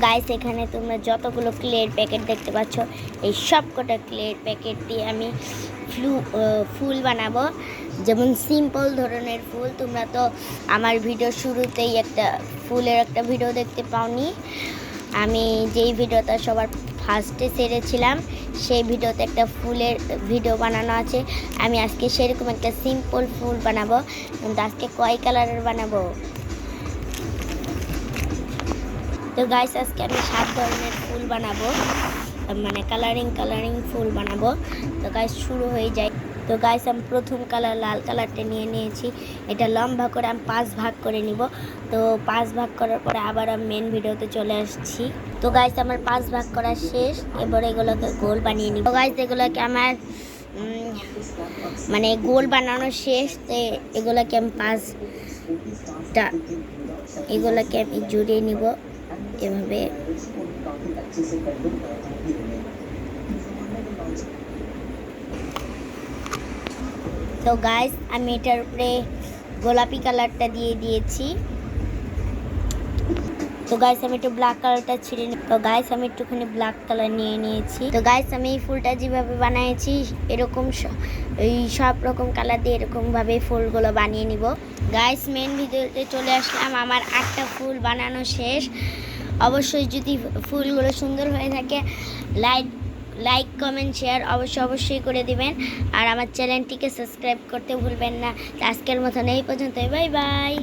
Guys এখানে তোমরা যতগুলো ক্লের প্যাকেট দেখতে পাচ্ছ, এই সব কটা ক্লের প্যাকেট দিয়ে আমি ফ্লু ফুল বানাবো। যেমন সিম্পল ধরনের ফুল, তোমরা তো আমার ভিডিও শুরুতেই একটা ফুলের একটা ভিডিও দেখতে পাওনি। আমি যেই ভিডিওটা সবার ফার্স্টে সেরেছিলাম, সেই ভিডিওতে একটা ফুলের ভিডিও বানানো আছে। আমি আজকে সেরকম একটা সিম্পল ফুল বানাবো, কিন্তু আজকে কয় কালারের বানাবো? তো গাইস আজকে আমি সাত ধরনের ফুল বানাবো। মানে কালারিং কালারিং ফুল বানাবো। তো গাইস শুরু হয়ে যায়। তো গাইস আমি প্রথম কালার লাল কালারটা নিয়ে নিয়েছি। এটা লম্বা করে আমি পাঁচ ভাগ করে নিব। তো পাঁচ ভাগ করার পরে আবার আমি মেন ভিডিওতে চলে আসছি। তো গাইস আমার পাঁচ ভাগ করা শেষ। এবার এগুলোকে গোল বানিয়ে নিব। গাইস এগুলোকে আমার মানে গোল বানানো শেষ। তো এগুলোকে আমি পাঁচটা, এগুলোকে আমি জুড়িয়ে নিব। এভাবে তো গাইস আমি এটার উপরে গোলাপি কালারটা দিয়ে দিয়েছি। তো গাইস আমি একটু ব্ল্যাক কালারটা ছিঁড়ে তো গাইস আমি একটুখানি ব্ল্যাক কালার নিয়ে নিয়েছি। তো গাইস আমি এই ফুলটা যেভাবে বানিয়েছি, এরকম এই সব রকম কালার দিয়ে এরকমভাবে ফুলগুলো বানিয়ে নিব। গাইস মেন ভিডিওতে চলে আসলাম। আমার আটটা ফুল বানানো শেষ। অবশ্যই যদি ফুলগুলো সুন্দর হয়ে থাকে, লাইক লাইক, কমেন্ট, শেয়ার অবশ্যই অবশ্যই করে দিবেন। আর আমার চ্যানেলটিকে সাবস্ক্রাইব করতে ভুলবেন না। আজকের মতন এই পর্যন্তই। Bye bye.